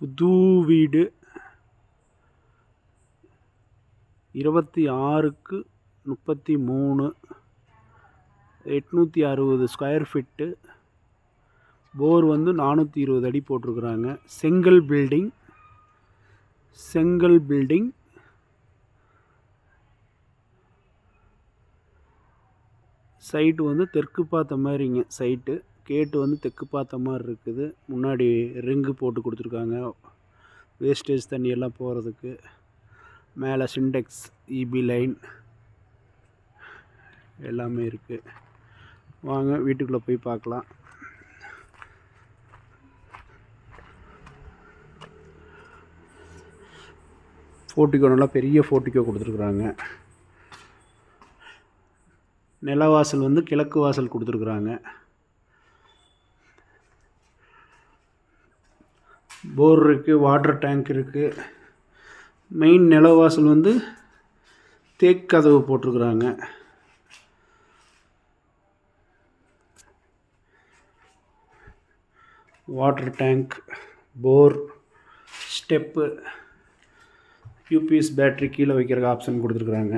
புது வீடு இருபத்தி ஆறுக்கு முப்பத்தி மூணு எட்நூற்றி அறுபது ஸ்கொயர் ஃபிட்டு போர் வந்து நானூற்றி இருபது அடி போட்டிருக்குறாங்க. செங்கல் பில்டிங் செங்கல் பில்டிங் சைட்டு வந்து தெற்கு பார்த்த மாதிரிங்க சைட்டு கேட்டு வந்து தெற்கு பார்த்த மாதிரி இருக்குது. முன்னாடி ரிங்கு போட்டு கொடுத்துருக்காங்க. வேஸ்டேஜ் தண்ணி எல்லாம் போகிறதுக்கு மேலே சிண்டெக்ஸ் இபி லைன் எல்லாமே இருக்குது வாங்க வீட்டுக்குள்ளே போய் பார்க்கலாம். ஃபோர்ட்டிக்கோ நல்லா பெரிய ஃபோர்ட்டிக்கோ கொடுத்துருக்குறாங்க. நிலவாசல் வந்து கிழக்கு வாசல் கொடுத்துருக்குறாங்க. போர் இருக்குது வாட்டர் டேங்க் இருக்குது மெயின் நிலவாசல் வந்து தேக்கு கதவு போட்டிருக்குறாங்க. Water tank bore step UPS battery கீழே வைக்கிறதுக்கு ஆப்ஷன் கொடுத்துருக்குறாங்க.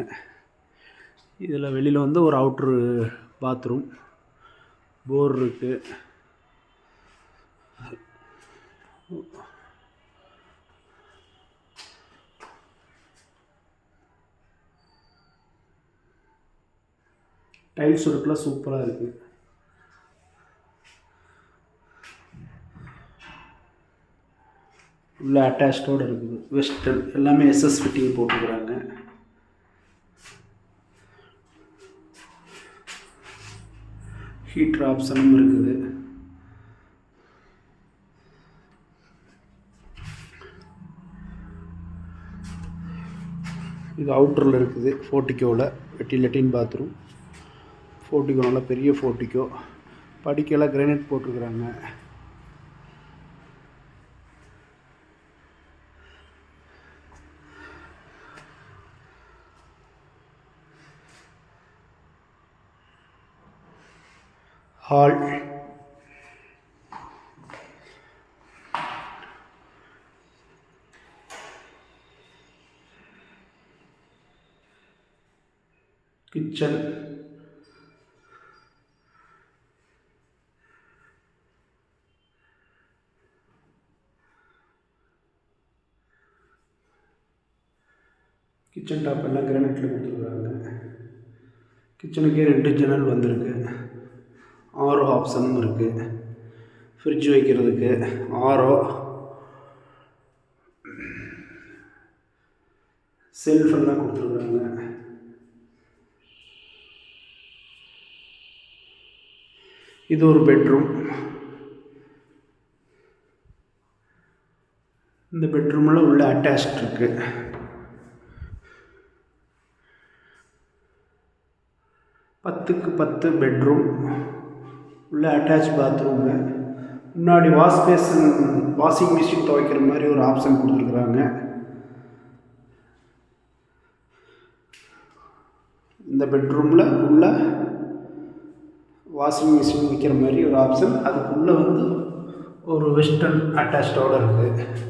இதில் வெளியில் வந்து ஒரு அவுட்ரு பாத்ரூம் போர் இருக்குது டைல்ஸ் ஒர்க்லாம் சூப்பராக இருக்குது உள்ள அட்டாச்சோடு இருக்குது. வெஸ்டர்ன் எல்லாமே எஸ்எஸ் ஃபிட்டிங் போட்டுக்கிறாங்க ஹீட்ரு ஆப்ஷனும் இருக்குது. இது அவுட்டரில் இருக்குது ஃபோர்ட்டிக்கோவில் வெட்டி லெட்டின் பாத்ரூம் ஃபோர்ட்டிக்கோ நல்லா பெரிய ஃபோர்ட்டிக்கோ படிக்கெல்லாம் granite போட்டிருக்குறாங்க. Hall kitchen. Kitchen top எல்லாம் கிரானைட்டில் கொடுத்துருக்குறாங்க கிச்சனுக்கே ரெண்டு ஜன்னல் வந்திருக்கு. ஆரோ ஆப்ஷனும் இருக்குது ஃப்ரிட்ஜ் வைக்கிறதுக்கு ஆரோ செல்ஃப் எல்லாம் கொடுத்துருக்குறாங்க இது ஒரு பெட்ரூம் இந்த பெட்ரூமில் உள்ள அட்டாச்ட் இருக்குது பத்துக்கு பத்து பெட்ரூம் உள்ள அட்டாச் பாத்ரூமு முன்னாடி வாஷ் பேசன் வாஷிங் மிஷின் துவைக்கிற மாதிரி ஒரு ஆப்ஷன் கொடுத்துருக்குறாங்க. இந்த பெட்ரூமில் உள்ள வாஷிங் மிஷின் விற்கிற மாதிரி ஒரு ஆப்ஷன். அதுக்குள்ளே வந்து ஒரு வெஸ்டர்ன் அட்டாச்சோடு இருக்குது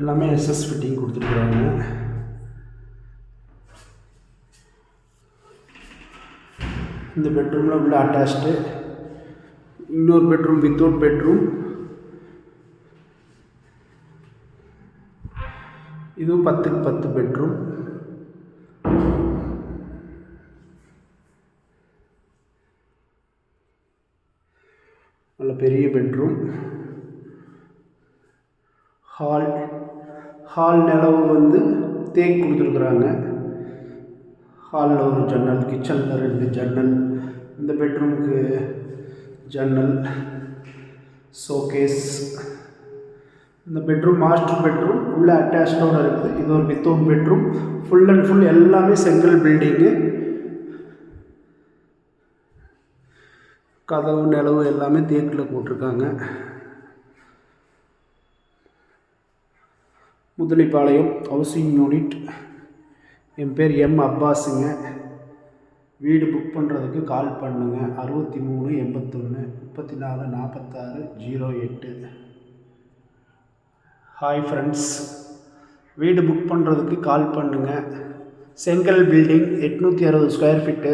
எல்லாமே எஸ்எஸ் ஃபிட்டிங் கொடுத்துருக்குறாங்க. இந்த பெட்ரூமில் உள்ள அட்டாச்டு இன்னொரு பெட்ரூம் வித்தவுட் பெட்ரூம் இதுவும் பத்துக்கு பத்து பெட்ரூம் நல்ல பெரிய பெட்ரூம் ஹால் ஹால் நிலவு வந்து தேக் கொடுத்துருக்குறாங்க. ஹாலில் ஒரு ஜன்னல் கிச்சனில் ரெண்டு ஜன்னல். இந்த பெட்ரூமுக்கு ஜன்னல் ஷோகேஸ். இந்த பெட்ரூம் மாஸ்டர் பெட்ரூம் உள்ளே அட்டாச்சோடு இருக்குது. இது ஒரு without bedroom. Full and full எல்லாமே செங்கல் பில்டிங்கு கதவு நிலவு எல்லாமே தேக்கில் போட்டிருக்காங்க. முதலிப்பாளையம் ஹவுசிங் யூனிட் என் பேர் எம் அப்பாஸுங்க. வீடு புக் பண்ணுறதுக்கு கால் பண்ணுங்க. அறுபத்தி மூணு எண்பத்தொன்று முப்பத்தி நாலு நாற்பத்தாறு ஜீரோ எட்டு. ஹாய் ஃப்ரெண்ட்ஸ் வீடு புக் பண்ணுறதுக்கு கால் பண்ணுங்க. செங்கல் பில்டிங் எட்நூற்றி அறுபது ஸ்கொயர் ஃபீட்டு